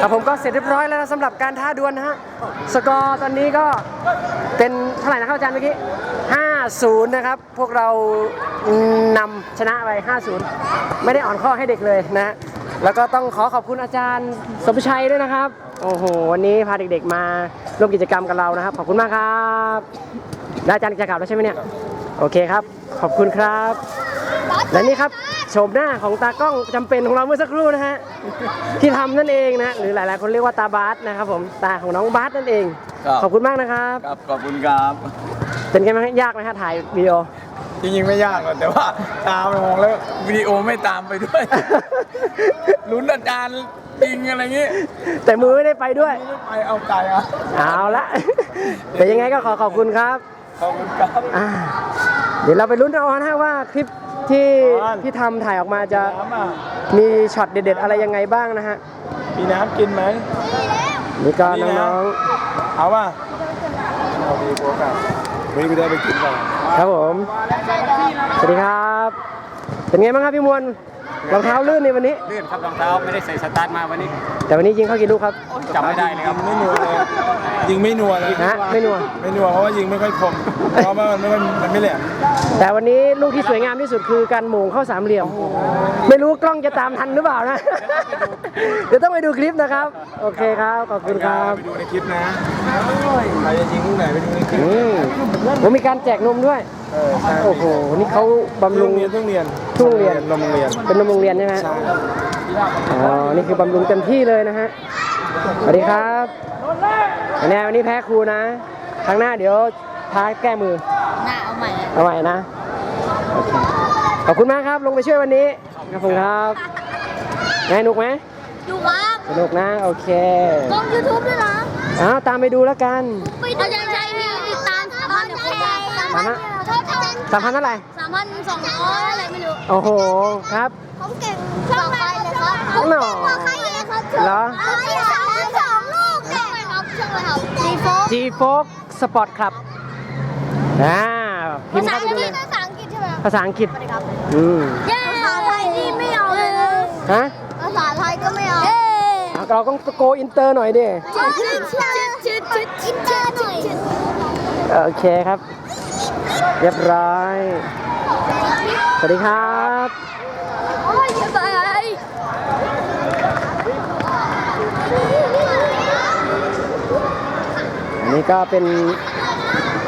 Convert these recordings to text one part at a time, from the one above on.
ครับผมก็เสร็จเรียบร้อยแล้วนะสำหรับการท้าดวลนะฮะสกอร์ตอนนี้ก็เป็นเท่าไหร่นะครับอาจารย์เมื่อกี้5-0 นะครับ พวกเรานำชนะไป 5-0 ไม่ได้อ่อนข้อให้เด็กเลยนะ แล้วก็ต้องขอขอบคุณอาจารย์สมชัยด้วยนะครับ โอ้โห วันนี้พาเด็กๆมาร่วมกิจกรรมกับเรานะครับ ขอบคุณมากครับอาจารย์จะกลับแล้วใช่ไหมเนี่ย โอเคครับ ขอบคุณครับ และนี่ครับโฉมหน้าของตากล้องจำเป็นของเราเมื่อสักครู่นะฮะ ที่ทำนั่นเองนะ หรือหลายๆ คนเรียกว่าตาบาสนะครับผมตาของน้องบาสนั่นเอง ครับ ขอบคุณมากนะครับ ครับขอบคุณครับเป็นไงบ้างฮะยากไหมฮะถ่ายวิดีโอ จริงๆไม่ยากหรอกแต่ว่าตามมองแล้ววิดีโอไม่ตามไปด้วย ลุ้นอาจารย์จริงอะไรเงี้ยแต่มือไม่ได้ไปด้วยไม่ไปเอาใจอะเอาละ แต่ยังไงก็ขอขอบคุณครับขอบคุณครับ อ่าเดี๋ยวเราไปลุ้นเอานะฮะว่าคลิป ที่อ่าที่ทำถ่ายออกมาจะน้ำอะมีช็อตเด็ด ๆ อะไรยังไงบ้างนะฮะมีน้ำกินไหม นี่ก็นี่นะ น้องเอาป่ะเอาดีโปรกันไม่ได้ไปกินก่อน ๆครับผมสวัสดีครับ เป็นไงบ้างครับพี่มวล รองเท้าลื่นในวันนี้ ลื่นครับรองเท้าไม่ได้ใส่สตาร์ทมาวันนี้แต่วันนี้ยิงเข้ากี่ลูกครับจำไม่ได้เลยครับไม่นัวเลยยิงไม่นัวเลยฮะไม่นัวไม่นัวเพราะว่ายิงไม่ค่อยคมเพราะว่ามันไม่ค่อยมันไม่แหลมแต่วันนี้ลูกที่สวยงามที่สุดคือการโมงเข้าสามเหลี่ยม ไม่รู้กล้องจะตามทันหรือเปล่านะ เดี๋ยวต้องไปดูคลิปนะครับ โอเคครับขอบคุณครับไปดูในคลิปนะใครจะยิงลูกไหนไปดูในคลิปอืมผมมีการแจกนมด้วยเออใช่โอ้โหนี่เขาบำโรรุงงเรียนต้องเรียน ทุกโรงเรียนโรงเรียน เป็นนมโรงเรียนใช่ไหมฮะใช่อ๋อ นี่คือบำรุงเต็มที่เลยนะฮะ สวัสดีครับแนววันนี้แพ้ครูนะ ครั้งหน้าเดี๋ยวท้าแก้มือ หน้าเอาใหม่เลยเอาใหม่นะโอเคขอบคุณมากครับลงไปช่วยวันนี้ขอบคุณครับไงหนุกไหมดูครับสนุกนะ โอเคลงยูทูบด้วยนะอ้าวตามไปดูแล้วกัน ไปดูอาจารย์ชัยมีติดตามสามพันกว่าคนสามพันสามพันเท่าไหร่สามพันสองร้อยอะไรไม่รู้โอ้โหครับผมเก่งช่องไปเลยครับหน่อใครเลยครับเหรอสามพันสองลูกช่องอะไรครับช่องอะไรครับดีโฟ G f o x Sport Club อ่าพิภามพ์ษาเข้าไปอังดูกฤเลษยภาษาอังกฤษใช่ไหมครับภาษาอังกฤษสวัสดีครับอืมภาษาไทยนี่ไม่เอาเลยฮะภาษาไทยก็ไม่เอาเราต้องโกอินเตอร์หน่อยดิชื่อชื่อชื่อชื่อชื่อชื่อหน่อยโอเคครับ เรียบร้อย สวัสดีครับโอ้ยบายอันนี้ก็เป็น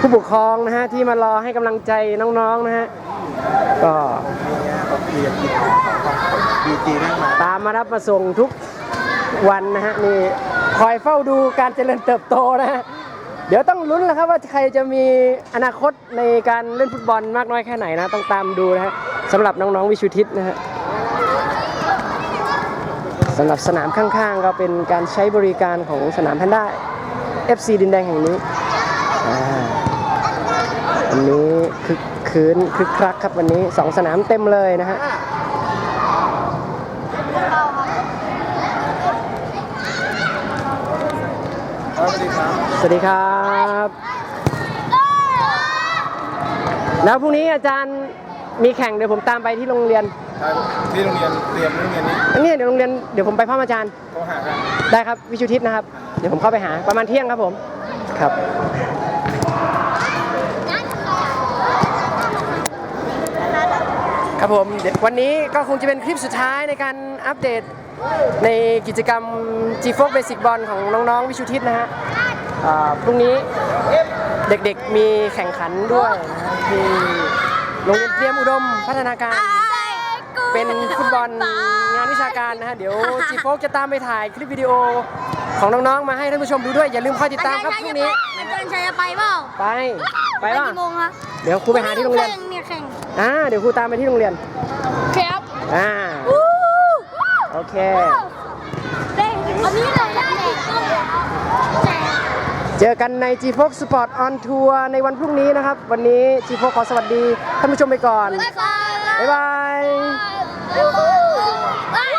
ผู้ปกครองนะฮะที่มารอให้กำลังใจน้องๆนะฮะก็ดีจีนั่งมาตามมารับมาส่งทุกวันนะฮะนี่คอยเฝ้าดูการเจริญเติบโตนะฮะ เดี๋ยวต้องลุ้นแล้วครับว่าใครจะมีอนาคตในการเล่นฟุตบอลมากน้อยแค่ไหนนะ ต้องตามดูนะฮะสำหรับน้องๆวิชุทิศนะฮะสำหรับสนามข้างๆ ก็เป็นการใช้บริการของสนามแพนด้า FC ดินแดงแห่งนี้อันนี้คึกคืนคึกครักครับวันนี้สองสนามเต็มเลยนะฮะ สวัสดีครับ สวัสดีครับ แล้วพรุ่งนี้อาจารย์มีแข่งเดี๋ยวผมตามไปที่โรงเรียนใช่ที่โรงเรียนเตรียมโรงเรียนนี้อันนี้เดี๋ยวโรงเรียนเดี๋ยวผมไปพร้อมอาจารย์โทรหากันได้ครับวิชุทิศนะครับ เดี๋ยวผมเข้าไปหาประมาณเที่ยงครับผมครับครับผมเดี๋ยววันนี้ก็คงจะเป็นคลิปสุดท้ายในการอัปเดตในกิจกรรม g f o k Basic Ball ของน้องๆ วิชุทิศนะฮะอ่า พรุ่งนี้เด็กๆมีแข่งขันด้วยนะฮะที่โรงเรียนเตรียมอุดมพัฒนาการ เป็นฟุตบอลงานวิชาการนะฮะเดี๋ยว g f o k จะตามไปถ่ายคลิปวิดีโอของน้องๆมาให้ท่านผู้ชมดูด้วย อย่าลืมคอยติดตามครับพรุ่งนี้อาจารย์ชัยจะไปเปล่าไปไปป่ะกี่โมงคะเดี๋ยวครูไปหาที่โรงเรียนแข่เนี่ยแข่งอ่าเดี๋ยวครูตามไปที่โรงเรียนครับอ่าวู้โอเคเด้งอันนี้เลยแจกแจก เจอกันใน g f o x Sport on Tour ในวันพรุ่งนี้นะครับ วันนี้ g f o x ขอสวัสดีท่านผู้ชมไปก่อน บ๊ายบายบ๊